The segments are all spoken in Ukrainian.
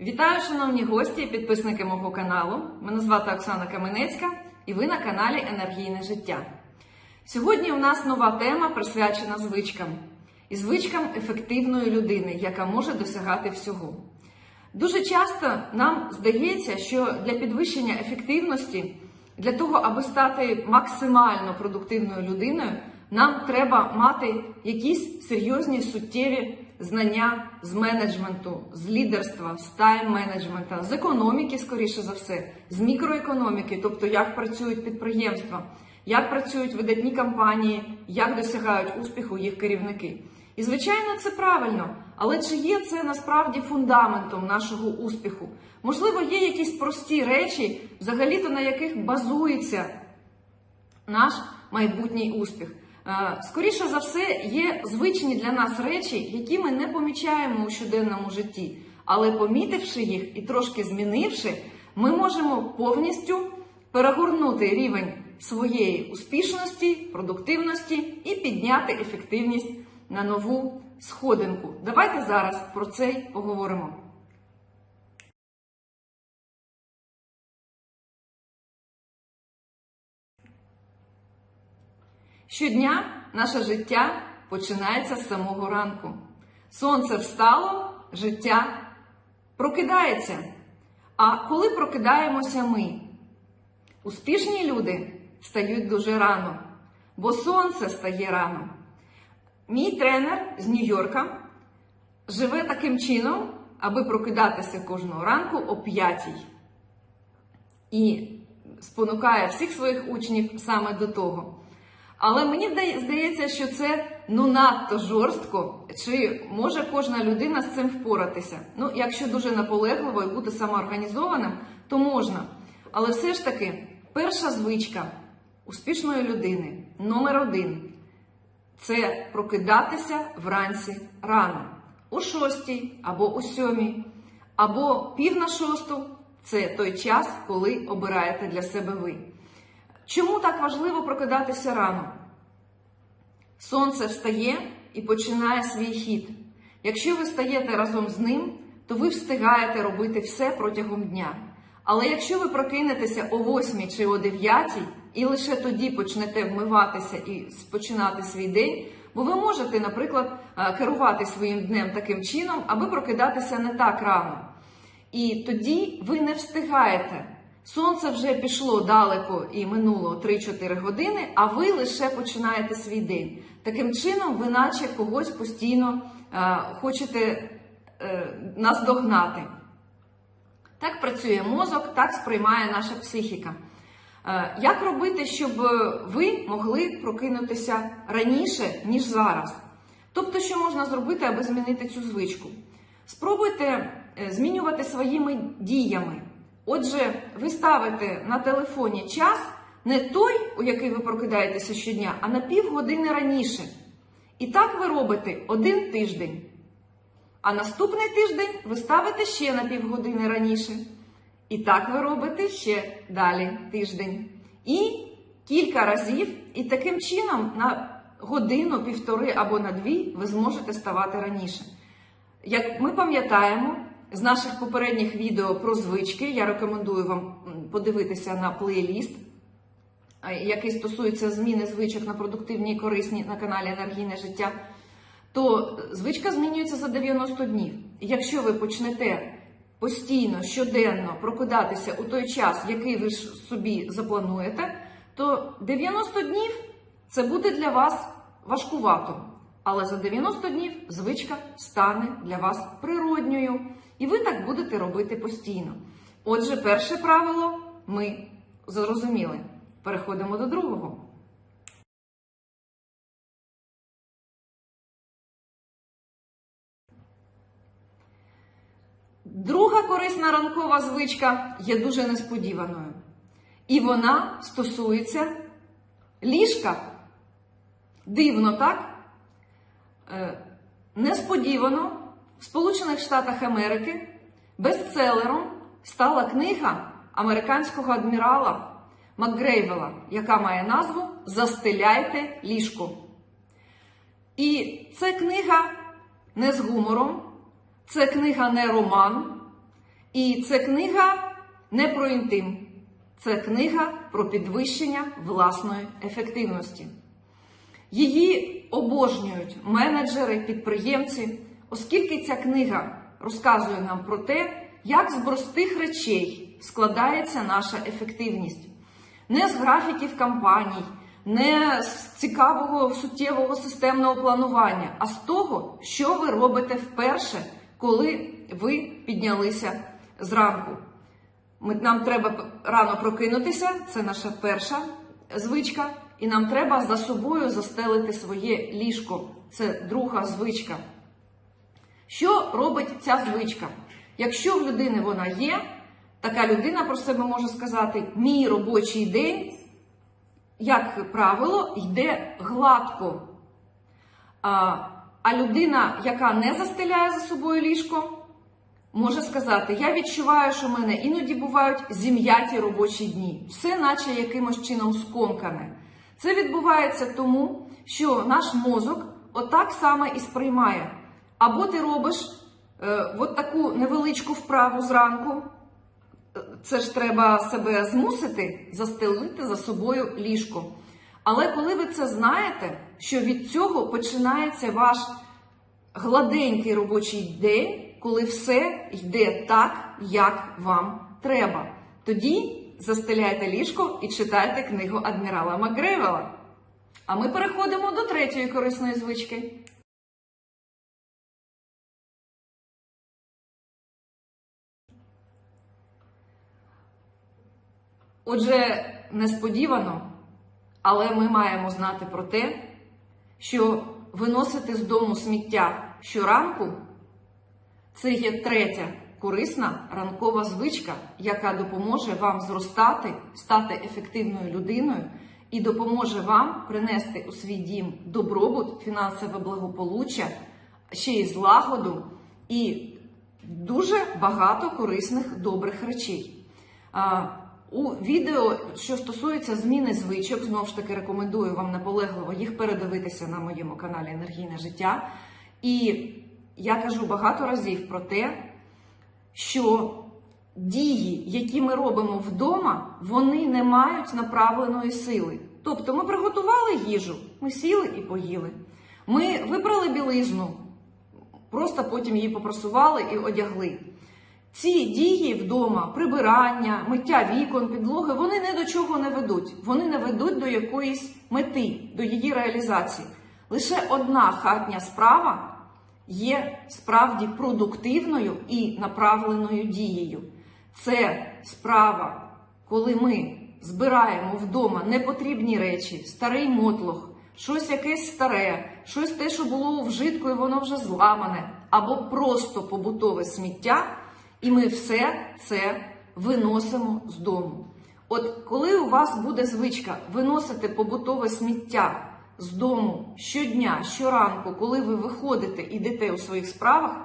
Вітаю, шановні гості і підписники мого каналу. Мене звати Оксана Каменецька і ви на каналі Енергійне життя. Сьогодні у нас нова тема присвячена звичкам і звичкам ефективної людини, яка може досягати всього. Дуже часто нам здається, що для підвищення ефективності, для того, аби стати максимально продуктивною людиною, нам треба мати якісь серйозні суттєві знання з менеджменту, з лідерства, з тайм-менеджмента, з економіки, скоріше за все, з мікроекономіки, тобто як працюють підприємства, як працюють видатні компанії, як досягають успіху їх керівники. І, звичайно, це правильно, але чи є це насправді фундаментом нашого успіху? Можливо, є якісь прості речі, взагалі-то на яких базується наш майбутній успіх. Е, Скоріше за все, є звичні для нас речі, які ми не помічаємо у щоденному житті. Але помітивши їх і трошки змінивши, ми можемо повністю перегорнути рівень своєї успішності, продуктивності і підняти ефективність на нову сходинку. Давайте зараз про це й поговоримо. Щодня наше життя починається з самого ранку. Сонце встало, життя прокидається. А коли прокидаємося ми? Успішні люди стають дуже рано, бо сонце стає рано. Мій тренер з Нью-Йорка живе таким чином, аби прокидатися кожного ранку о п'ятій. І спонукає всіх своїх учнів саме до того. Але мені здається, що це ну надто жорстко, чи може кожна людина з цим впоратися. Ну, якщо дуже наполегливо і бути самоорганізованим, то можна. Але все ж таки, перша звичка успішної людини, номер один це прокидатися вранці рано, о шостій або о сьомій, або пів на шосту це той час, коли обираєте для себе ви. Чому так важливо прокидатися рано? Сонце встає і починає свій хід. Якщо ви стаєте разом з ним, то ви встигаєте робити все протягом дня. Але якщо ви прокинетеся о 8 чи о 9 і лише тоді почнете вмиватися і починати свій день, бо ви можете, наприклад, е, керувати своїм днем таким чином, аби прокидатися не так рано. І тоді ви не встигаєте. Сонце вже пішло далеко і минуло 3-4 години, а ви лише починаєте свій день. Таким чином, ви наче когось постійно е, хочете е, наздогнати. Так працює мозок, так сприймає наша психіка. Е, Як робити, щоб ви могли прокинутися раніше, ніж зараз? Тобто, що можна зробити, аби змінити цю звичку? Спробуйте е, змінювати своїми діями. Отже, ви ставите на телефоні час не той, у який ви прокидаєтеся щодня, а на півгодини раніше. І так ви робите один тиждень. А наступний тиждень ви ставите ще на півгодини раніше. І так ви робите ще далі тиждень. І кілька разів, і таким чином на годину, півтори або на дві ви зможете ставати раніше. Як ми пам'ятаємо з наших попередніх відео про звички, я рекомендую вам подивитися на плейліст, який стосується зміни звичок на продуктивні і корисні на каналі Енергійне життя, то звичка змінюється за 90 днів. Якщо ви почнете постійно, щоденно прокидатися у той час, який ви ж собі заплануєте, то 90 днів це буде для вас важкувато. Але за 90 днів звичка стане для вас природньою, і ви так будете робити постійно. Отже, перше правило ми зрозуміли. Переходимо до другого. Друга корисна ранкова звичка є дуже несподіваною. І вона стосується ліжка. Дивно, так? Е, несподівано в Сполучених Штатах Америки бестселером стала книга американського адмірала Макгрейвела, яка має назву Застеляйте ліжко. І це книга не з гумором, це книга не роман, І це книга не про інтим, це книга про підвищення власної ефективності. Її обожнюють менеджери, підприємці, оскільки ця книга розказує нам про те, як з простих речей складається наша ефективність. Не з графіків кампаній, не з цікавого суттєвого системного планування, а з того, що ви робите вперше, коли ви піднялися зранку. Нам треба рано прокинутися, це наша перша звичка, і нам треба за собою застелити своє ліжко. Це друга звичка. Що робить ця звичка? Якщо в людини вона є, така людина про себе може сказати: мій робочий день, як правило, йде гладко. А, людина, яка не застеляє за собою ліжко, може сказати: Я відчуваю, що в мене іноді бувають зім'яті робочі дні, все наче якимось чином скомкане. Це відбувається тому, що наш мозок отак саме і сприймає. Або ти робиш е, от таку невеличку вправу зранку, е, це ж треба себе змусити застелити за собою ліжко. Але коли ви це знаєте, що від цього починається ваш гладенький робочий день, коли все йде так, як вам треба. Тоді застеляйте ліжко і читайте книгу адмірала Макгрейвела. А ми переходимо до третьої корисної звички. Отже, несподівано, але ми маємо знати про те, що виносити з дому сміття щоранку це є третя корисна ранкова звичка, яка допоможе вам зростати, стати ефективною людиною і допоможе вам принести у свій дім добробут, фінансове благополуччя, ще й злагоду і дуже багато корисних добрих речей. У відео, що стосується зміни звичок, знову ж таки рекомендую вам наполегливо їх передивитися на моєму каналі Енергійне життя. І я кажу багато разів про те, що дії, які ми робимо вдома, вони не мають направленої сили. Тобто ми приготували їжу, ми сіли і поїли. Ми вибрали білизну, просто потім її попрасували і одягли. Ці дії вдома, прибирання, миття вікон, підлоги, вони ні до чого не ведуть. Вони не ведуть до якоїсь мети, до її реалізації. Лише одна хатня справа є справді продуктивною і направленою дією. Це справа, коли ми збираємо вдома непотрібні речі, старий мотлох, щось якесь старе, щось те, що було вжитку, і воно вже зламане, або просто побутове сміття, і ми все це виносимо з дому. От коли у вас буде звичка виносити побутове сміття з дому щодня, щоранку, коли ви виходите і йдете у своїх справах,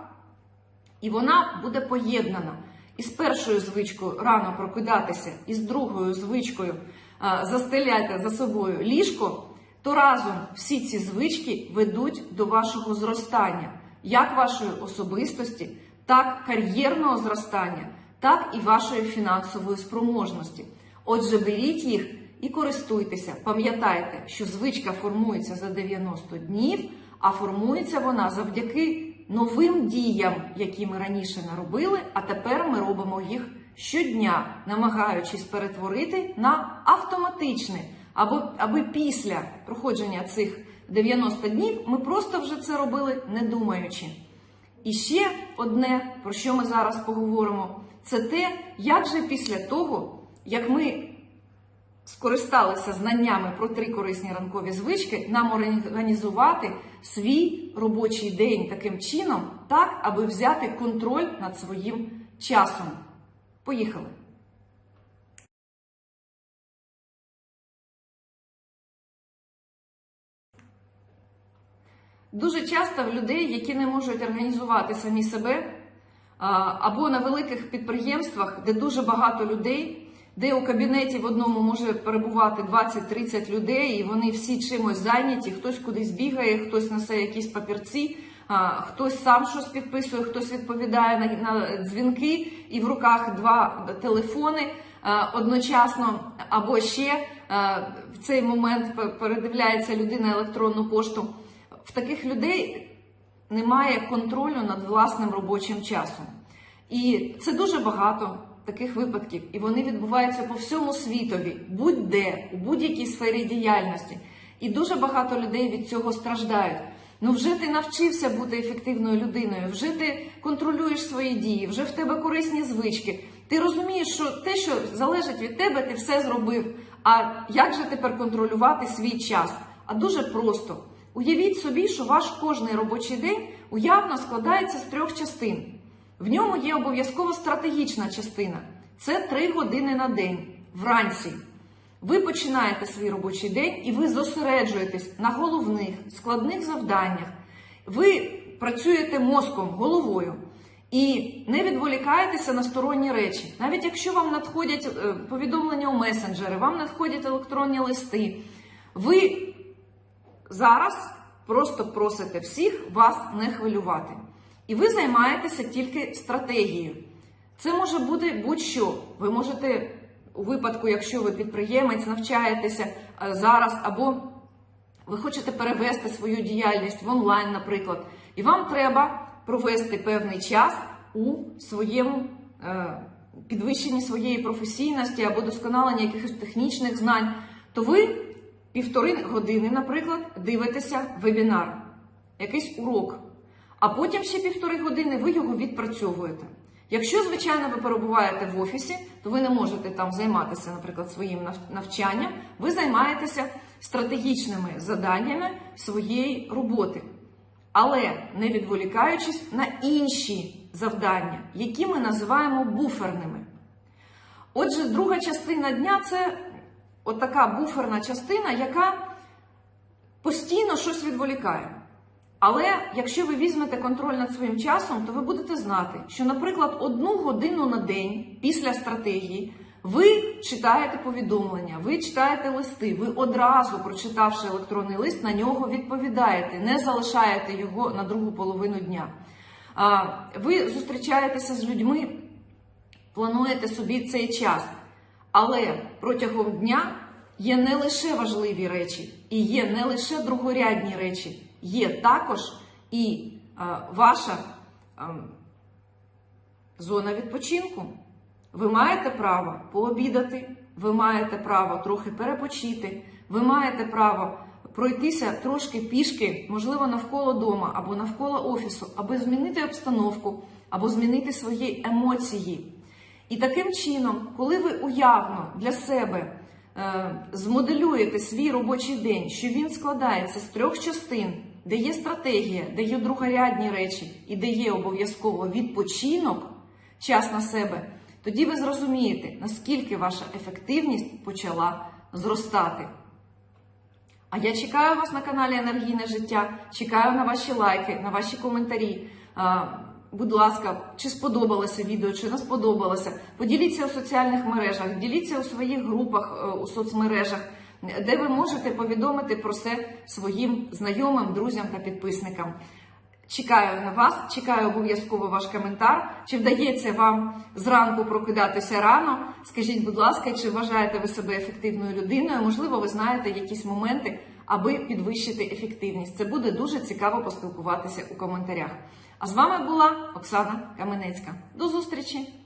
і вона буде поєднана із першою звичкою рано прокидатися, і з другою звичкою а, застеляйте за собою ліжко, то разом всі ці звички ведуть до вашого зростання, як вашої особистості, так кар'єрного зростання, так і вашої фінансової спроможності. Отже, беріть їх і користуйтеся. Пам'ятайте, що звичка формується за 90 днів, а формується вона завдяки новим діям, які ми раніше наробили, а тепер ми робимо їх щодня, намагаючись перетворити на автоматичне, або аби після проходження цих 90 днів ми просто вже це робили не думаючи. І ще одне, про що ми зараз поговоримо, це те, як же після того, як ми скористалися знаннями про три корисні ранкові звички, нам організувати свій робочий день таким чином, так, аби взяти контроль над своїм часом. Поїхали! Дуже часто в людей, які не можуть організувати самі себе, або на великих підприємствах, де дуже багато людей, де у кабінеті в одному може перебувати 20-30 людей, і вони всі чимось зайняті, хтось кудись бігає, хтось несе якісь папірці, хтось сам щось підписує, хтось відповідає на, дзвінки, і в руках два телефони одночасно, або ще в цей момент передивляється людина електронну пошту. В таких людей немає контролю над власним робочим часом. І це дуже багато таких випадків, і вони відбуваються по всьому світові, будь-де, у будь-якій сфері діяльності. І дуже багато людей від цього страждають. Ну, вже ти навчився бути ефективною людиною, вже ти контролюєш свої дії, вже в тебе корисні звички. Ти розумієш, що те, що залежить від тебе, ти все зробив. А як же тепер контролювати свій час? А дуже просто. Уявіть собі, що ваш кожний робочий день уявно складається з трьох частин. В ньому є обов'язково стратегічна частина. Це три години на день вранці. Ви починаєте свій робочий день і ви зосереджуєтесь на головних складних завданнях. Ви працюєте мозком, головою і не відволікаєтеся на сторонні речі. Навіть якщо вам надходять е, повідомлення у месенджери, вам надходять електронні листи, ви зараз просто просите всіх вас не хвилювати. І ви займаєтеся тільки стратегією. Це може бути будь-що. Ви можете, у випадку, якщо ви підприємець, навчаєтеся е, зараз, або ви хочете перевести свою діяльність в онлайн, наприклад, і вам треба провести певний час у своєму е, підвищенні своєї професійності або досконаленні якихось технічних знань, то ви півтори години, наприклад, дивитеся вебінар, якийсь урок, а потім ще півтори години ви його відпрацьовуєте. Якщо, звичайно, ви перебуваєте в офісі, то ви не можете там займатися, наприклад, своїм навчанням, ви займаєтеся стратегічними заданнями своєї роботи, але не відволікаючись на інші завдання, які ми називаємо буферними. Отже, друга частина дня це отака буферна частина, яка постійно щось відволікає. Але якщо ви візьмете контроль над своїм часом, то ви будете знати, що, наприклад, одну годину на день після стратегії ви читаєте повідомлення, ви читаєте листи, ви одразу, прочитавши електронний лист, на нього відповідаєте, не залишаєте його на другу половину дня. Ви зустрічаєтеся з людьми, плануєте собі цей час. Але протягом дня є не лише важливі речі, і є не лише другорядні речі, є також і а, ваша а, зона відпочинку. Ви маєте право пообідати, ви маєте право трохи перепочити, ви маєте право пройтися трошки пішки, можливо, навколо дома або навколо офісу, аби змінити обстановку, або змінити свої емоції. І таким чином, коли ви уявно для себе е, змоделюєте свій робочий день, що він складається з трьох частин, де є стратегія, де є другорядні речі і де є обов'язково відпочинок, час на себе, тоді ви зрозумієте, наскільки ваша ефективність почала зростати. А я чекаю вас на каналі Енергійне життя, чекаю на ваші лайки, на ваші коментарі. Будь ласка, чи сподобалося відео, чи не сподобалося. Поділіться у соціальних мережах, діліться у своїх групах е, у соцмережах, де ви можете повідомити про це своїм знайомим, друзям та підписникам. Чекаю на вас, чекаю обов'язково ваш коментар. Чи вдається вам зранку прокидатися рано? Скажіть, будь ласка, чи вважаєте ви себе ефективною людиною? Можливо, ви знаєте якісь моменти, аби підвищити ефективність. Це буде дуже цікаво поспілкуватися у коментарях. А з вами була Оксана Каменецька. До зустрічі!